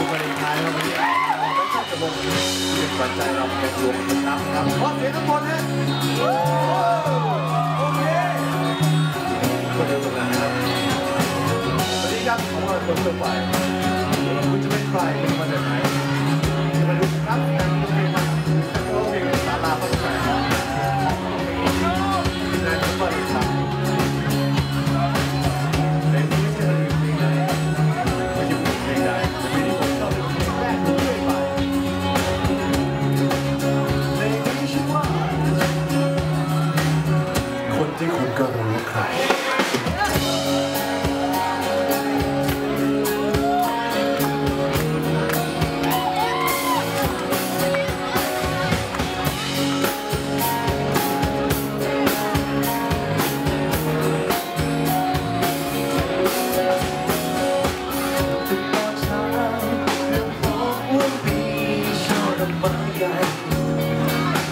คุณวานไทยครับนี้ไม่ใช่จะองเป็นขวัญใจเราเป็นดวงเป็นน้ำครับขอเสียงทุกคนฮะโอเคคนเดียวกันนะครับสวัสดีครับขอให้คนทั่วไปคุณจะเป็นใคร ที่คุณก็รู้ใคร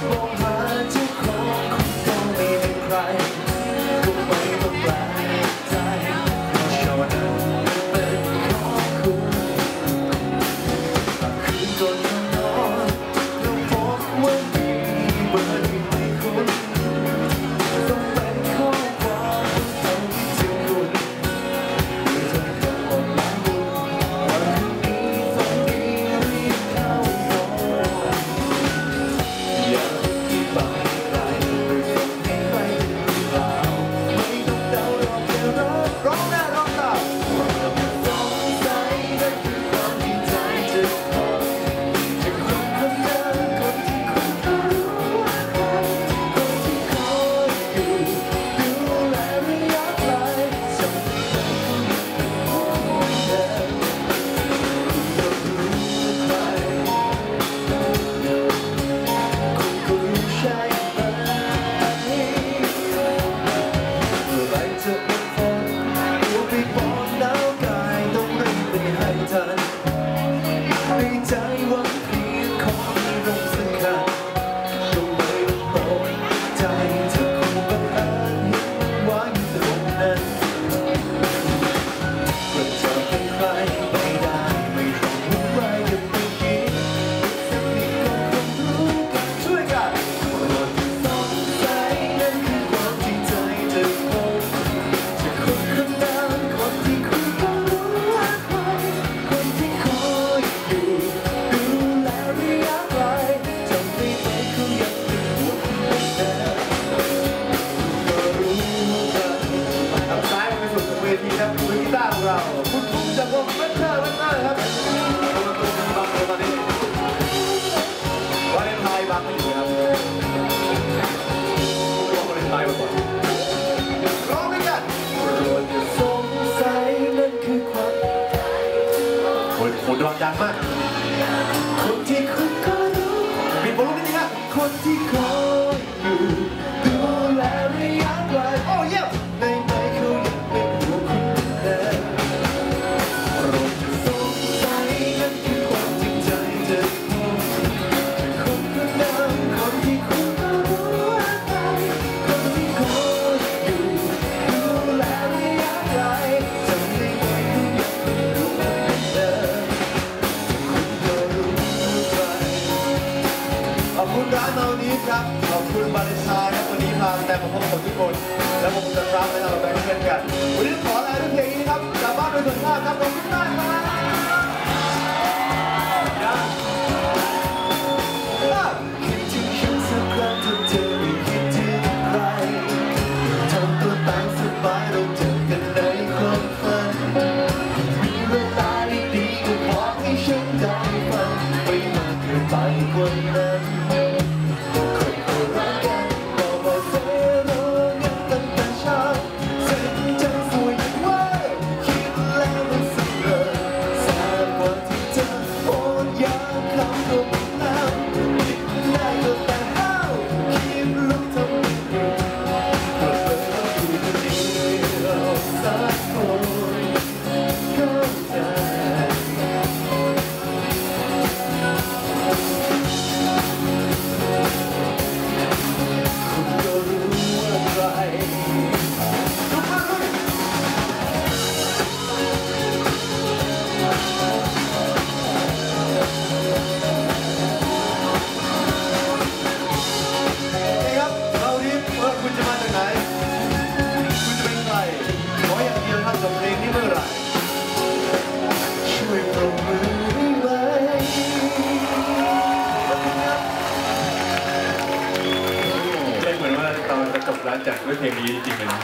มองหาเจ้าของคงต้งไม่เป็นใคร Apa. ได้มาพบกับทุกคน และผมจะรับให้เราได้เช่นกัน แจกด้วยเพลงนี้จริงๆเลยนะ